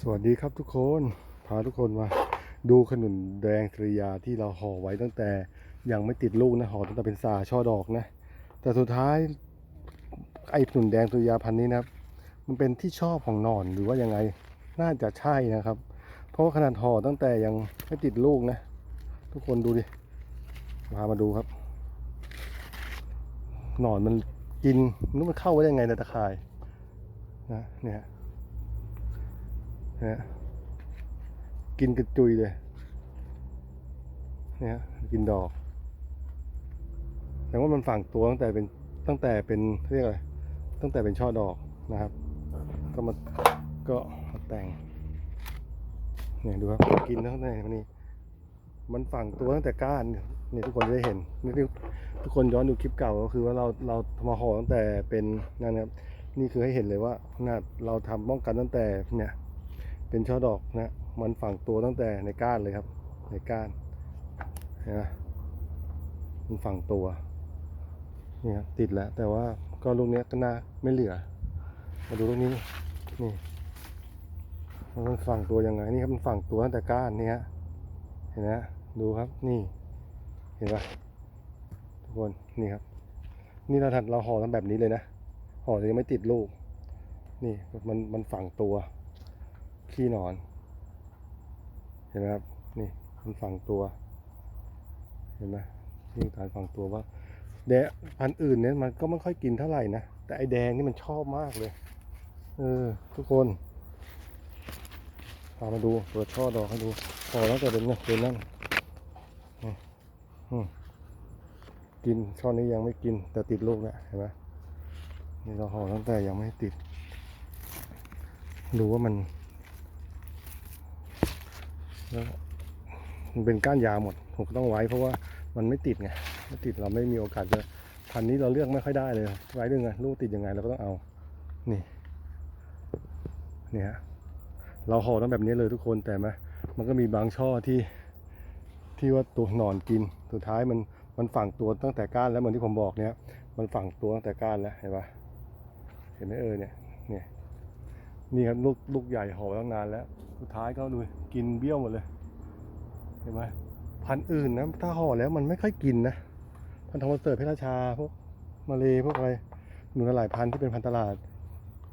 สวัสดีครับทุกคน พาทุกคนมา ดูขนุนแดงสริยาที่เราห่อไว้ตั้งแต่ยังไม่ติดลูกนะห่อตั้งแต่เป็นสาช่อดอกนะ แต่สุดท้ายไอ้ขนุนแดงสริยาพันนี้นะครับ มันเป็นที่ชอบของหนอนหรือว่ายังไงน่าจะใช่นะครับ เพราะว่าขนาดห่อตั้งแต่ยังไม่ติดลูกนะ ทุกคนดูดิพามาดูครับ หนอนมันกินนึกมันเข้าไว้ได้ไงในตะข่ายนะเนี่ย นะกินกระจุยเลยเนี่ยกินดอก แต่ว่ามันฝังตัวตั้งแต่เป็นตั้งแต่เป็นเรียกอะไรตั้งแต่เป็นช่อดอกนะครับ ก็มาก็มาแต่งเนี่ยดูครับกินตั้งแต่วันนี้มันฝังตัวตั้งแต่ก้านเนี่ยทุกคนจะได้เห็นนี่ทุกคนย้อนดูคลิปเก่าก็คือว่าเราเรามาห่อตั้งแต่เป็นนั่นครับนี่คือให้เห็นเลยว่าขนาดเราทำป้องกันตั้งแต่เนี่ย เป็นช่อดอกนะมันฝังตัวตั้งแต่ในก้านเลยครับ ในก้านนไหมมันฝังตัวนี่ยติดแล้ว แต่ว่าก็ลูกนี้ก็น่าไม่เหลือ มาดูลูกนี้นี่มันฝังตัวยังไงนี่ครับมันฝังตัวตั้งแต่ก้านนี่ฮะเห็นไหมดูครับนี่ เห็นปะทุกคนนี่ครับ นี่เราถัดเราห่อทำแบบนี้เลยนะห่อยังไม่ติดลูก นี่มันมันฝังตัว ขี้นอน เห็นไหมครับ นี่มันฝังตัว เห็นไหมนี่การฝังตัวว่าแดงพันธุ์อื่นเนี่ยมันก็ไม่ค่อยกินเท่าไหร่นะ แต่ไอแดงนี่มันชอบมากเลย เออ ทุกคนพามาดูเปิดช่อดอกให้ดูพอแล้วแต่เป็นเนี่ยเป็นนั่นอืมอืมกินช่อนี้ยังไม่กิน แต่ติดลูกเนี่ยเห็นไหมนี่เราห่อตั้งแต่ยังไม่ติด ดูว่ามัน แล้วมันเป็นก้านยาวหมด ผมก็ต้องไว้เพราะว่ามันไม่ติดไงไม่ติดเราไม่มีโอกาสจะพันนี้เราเลือกไม่ค่อยได้เลยไว้ด้วยไงลูกติดยังไงเราก็ต้องเอา นี่เนี่ยเราห่อต้องแบบนี้เลยทุกคนแต่ไหมมันก็มีบางช่อที่ที่ว่าตัวหนอนกินสุดท้ายมันมันฝังตัวตั้งแต่ก้านแล้วเหมือนที่ผมบอกเนี่ย มันฝังตัวตั้งแต่ก้านแล้วเห็นปะเห็นไหมเออเนี่ยเนี่ย นี่ครับลูกลูกใหญ่ห่อตั้งนานแล้ว สุดท้ายก็ดูกินเบี้ยวหมดเลย เห็นไหมพันธุ์อื่นนะถ้าห่อแล้วมันไม่ค่อยกินนะพันธุ์ทองเสิร์ฟเพชรราชาพวกมาเลพวกอะไรหนูหลายพันธุ์ที่เป็นพันธุ์ตลาด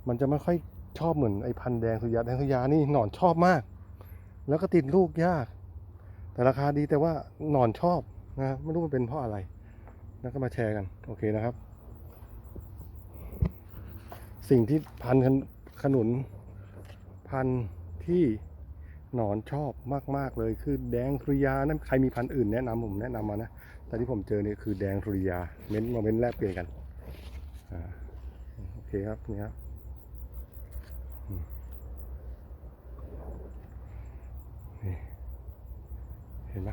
มันจะไม่ค่อยชอบเหมือนไอ้พันธุ์แดงสุยาแดงสุยานี่หนอนชอบมาก แล้วก็ติดลูกยาก แต่ราคาดีแต่ว่าหนอนชอบนะไม่รู้มันเป็นเพราะอะไรแล้วก็มาแชร์กัน โอเคนะครับ สิ่งที่พันธุ์ ขนุนพันธุ์ที่หนอนชอบมาก ๆ เลยคือแดงสุริยานะใครมีพันธุ์อื่นแนะนำผมแนะนำมานะ แต่ที่ผมเจอเนี่ยคือแดงสุริยา เม้นมาเม้นแลกเปลี่ยนกันอโอเคครับนี่ครับนี่เห็นไหม